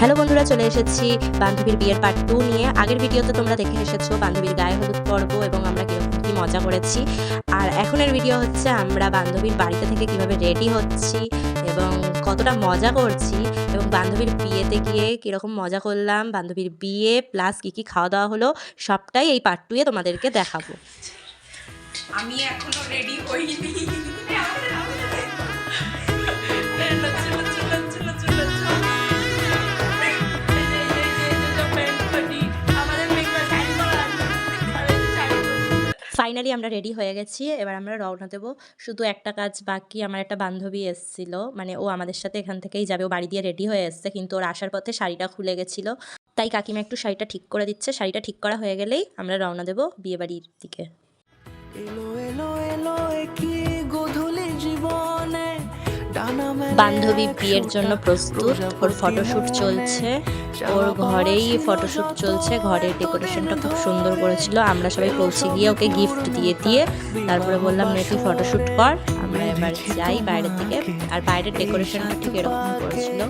Hello বন্ধুরা, চলে এসেছি বান্ধবীর বিয়ের পার্ট টু নিয়ে। আগের ভিডিওতে তোমরা দেখে এসেছ বান্ধবীর গায়ে হলুদ পর্ব এবং আমরা কীরকম কি মজা করেছি। আর এখনের ভিডিও হচ্ছে আমরা বান্ধবীর বাড়িতে থেকে কীভাবে রেডি হচ্ছি এবং কতটা মজা করছি এবং বান্ধবীর বিয়েতে গিয়ে কীরকম মজা করলাম, বান্ধবীর বিয়ে প্লাস কী কী খাওয়া দাওয়া হলো, সবটাই এই পার্ট টুয়ে তোমাদেরকে দেখাবো। আমি এখনও রেডি হইনি। ফাইনালি আমরা রেডি হয়ে গেছি। এবার আমরা রওনা দেবো। শুধু একটা কাজ বাকি, আমার একটা বান্ধবী এসেছিল। মানে ও আমাদের সাথে এখান থেকেই যাবে। ও বাড়ি দিয়ে রেডি হয়ে এসছে, কিন্তু ওর আসার পথে শাড়িটা খুলে গেছিল। তাই কাকিমা একটু শাড়িটা ঠিক করে দিচ্ছে। শাড়িটা ঠিক করা হয়ে গেলেই আমরা রওনা দেবো বিয়ে বাড়ির দিকে। এলো এলো এলো কি মেলে বান্ধবী বিয়ের জন্য প্রস্তুত। ওর ফটোশ্যুট চলছে। ওর ঘরেই ফটোশ্যুট চলছে। ঘরের ডেকোরেশনটা খুব সুন্দর করেছিল। আমরা সবাই পৌঁছে গিয়ে ওকে গিফট দিয়ে দিয়ে তারপরে বললাম, নে, তুই ফটোশ্যুট কর। আমরা এবার যাই বাইরের থেকে আর বাইরের ডেকোরেশনটা ঠিক এরকম করেছিল।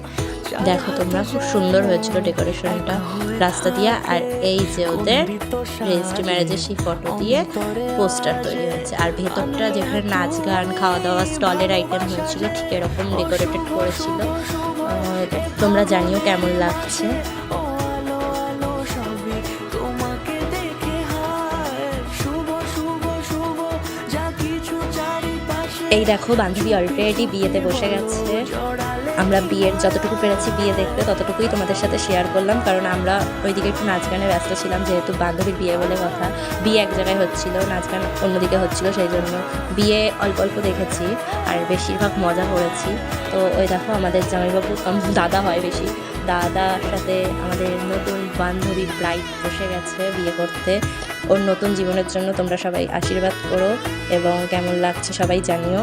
দেখো তোমরা, খুব সুন্দর হয়েছিল ডেকোরেশনটা রাস্তা দিয়ে। আর এই যে ওদের রেজিস্ট্রি ম্যারেজের সেই ফটো দিয়ে পোস্টার তৈরি হয়েছে। আর ভেতরটা যেখানে নাচ গান খাওয়া দাওয়া স্টলের আইটেম হয়েছিল, ঠিক এরকম ডেকোরেটেড করেছিল। তোমরা জানিও কেমন লাগছে। এই দেখো, বান্ধবী অলরেডি বিয়েতে বসে গেছে। আমরা বিয়ের যতটুকু পেরেছি বিয়ে দেখতে, ততটুকুই তোমাদের সাথে শেয়ার করলাম। কারণ আমরা ওইদিকে একটু নাচ গানে ব্যস্ত ছিলাম, যেহেতু বান্ধবীর বিয়ে বলে কথা। বিয়ে এক জায়গায় হচ্ছিল, নাচ গান অন্যদিকে হচ্ছিল, সেই জন্য বিয়ে অল্প অল্প দেখেছি। আর বেশিরভাগ মজা করেছি। তো ওই দেখো, আমাদের জামাইবাবু দাদা হয় বেশি। দাদার সাথে আমাদের নতুন বান্ধবী ব্রাইড বসে গেছে বিয়ে করতে। ওর নতুন জীবনের জন্য তোমরা সবাই আশীর্বাদ করো এবং কেমন লাগছে সবাই জানিও।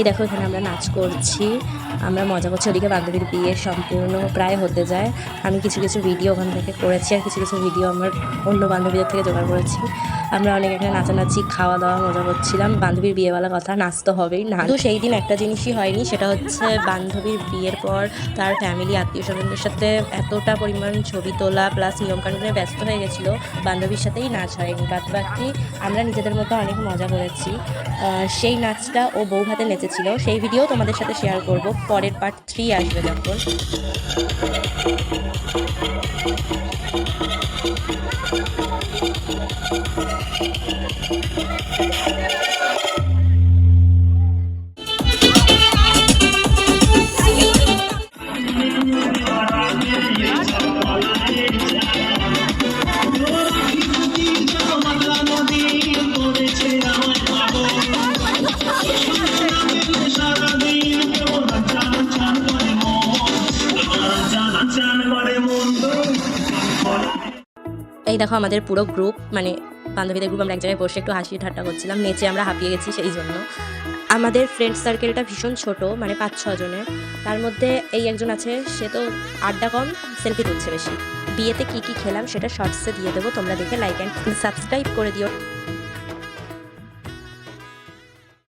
এই দেখো, এখানে আমরা নাচ করছি। আমরা মজা করছি। ওদিকে বান্ধবীর বিয়ে সম্পূর্ণ প্রায় হতে যায়। আমি কিছু কিছু ভিডিও ওখান থেকে করেছি আর কিছু কিছু ভিডিও আমার অন্য বান্ধবীদের থেকে জোগাড় করেছি। আমরা অনেক এখানে নাচানাচি খাওয়া দাওয়া মজা করছিলাম। বান্ধবীর বিয়েওয়ালা কথা, নাচ তো হবেই না। তো সেই দিন একটা জিনিসই হয়নি, সেটা হচ্ছে বান্ধবীর বিয়ের পর তার ফ্যামিলি আত্মীয় স্বজনদের সাথে এতটা পরিমাণ ছবি তোলা প্লাস নিয়মকানুনে ব্যস্ত হয়ে গেছিল। বান্ধবীর সাথেই নাচ হয়নি। বাদ বাকি আমরা নিজেদের মতো অনেক মজা করেছি। সেই নাচটা ও বউ হাতে নেচেছিল সেই ভিডিও তোমাদের সাথে শেয়ার করব। পরের পার্ট থ্রি আসবে যখন। এই দেখো আমাদের পুরো গ্রুপ মানে বান্ধবীদের গ্রুপ আমরা এক জায়গায় বসে একটু হাসি ঠাট্টা করছিলাম, নেচে আমরা হাঁপিয়ে গেছি সেই জন্য। আমাদের ফ্রেন্ড সার্কেলটা ভীষণ ছোট মানে পাঁচ ছজনের জনের। তার মধ্যে এই একজন আছে, সে তো আড্ডা কম সেলফি তুলছে বেশি। বিয়েতে কি কি খেলাম সেটা শর্টসে দিয়ে দেবো, তোমরা দেখে লাইক অ্যান্ড সাবস্ক্রাইব করে দিও।